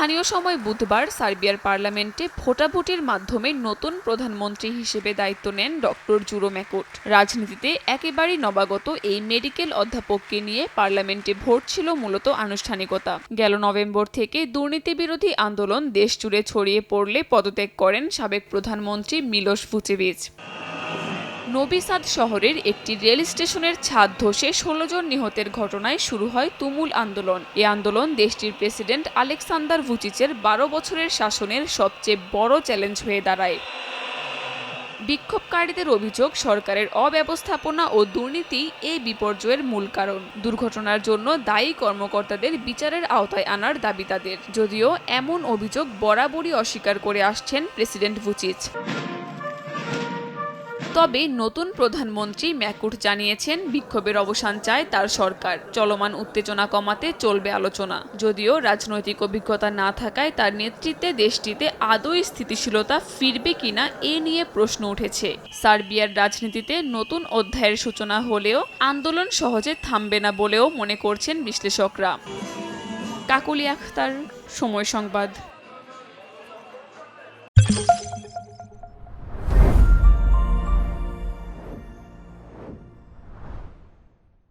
স্থানীয় সময় বুধবার সার্বিয়ার পার্লামেন্টে ভোটাভুটির মাধ্যমে নতুন প্রধানমন্ত্রী হিসেবে দায়িত্ব নেন ডক্টর জুরো ম্যাকুট রাজনীতিতে একেবারেই নবাগত এই মেডিকেল অধ্যাপককে নিয়ে পার্লামেন্টে ভোট ছিল মূলত আনুষ্ঠানিকতা। গেল নভেম্বর থেকে দুর্নীতি বিরোধী আন্দোলন দেশজুড়ে ছড়িয়ে পড়লে পদত্যাগ করেন সাবেক প্রধানমন্ত্রী মিলোস ভুচেভিচ। নবী সাদ শহরের একটি রেল স্টেশনের ছাদ ধসে ষোলো জন নিহতের ঘটনায় শুরু হয় তুমুল আন্দোলন। এ আন্দোলন দেশটির প্রেসিডেন্ট আলেকসান্দার ভুচিচের বারো বছরের শাসনের সবচেয়ে বড় চ্যালেঞ্জ হয়ে দাঁড়ায়। বিক্ষোভকারীদের অভিযোগ, সরকারের অব্যবস্থাপনা ও দুর্নীতি এই বিপর্যয়ের মূল কারণ। দুর্ঘটনার জন্য দায়ী কর্মকর্তাদের বিচারের আওতায় আনার দাবি তাদের। যদিও এমন অভিযোগ বরাবরই অস্বীকার করে আসছেন প্রেসিডেন্ট ভুচিচ। তবে নতুন প্রধানমন্ত্রী ম্যাকুট জানিয়েছেন বিক্ষোভের অবসান চায় তার সরকার। চলমান উত্তেজনা কমাতে চলবে আলোচনা। যদিও রাজনৈতিক অভিজ্ঞতা না থাকায় তার নেতৃত্বে দেশটিতে আদৌ স্থিতিশীলতা ফিরবে কিনা এ নিয়ে প্রশ্ন উঠেছে। সার্বিয়ার রাজনীতিতে নতুন অধ্যায়ের সূচনা হলেও আন্দোলন সহজে থামবে না বলেও মনে করছেন বিশ্লেষকরা। কাকুলি আখতার, সময় সংবাদ।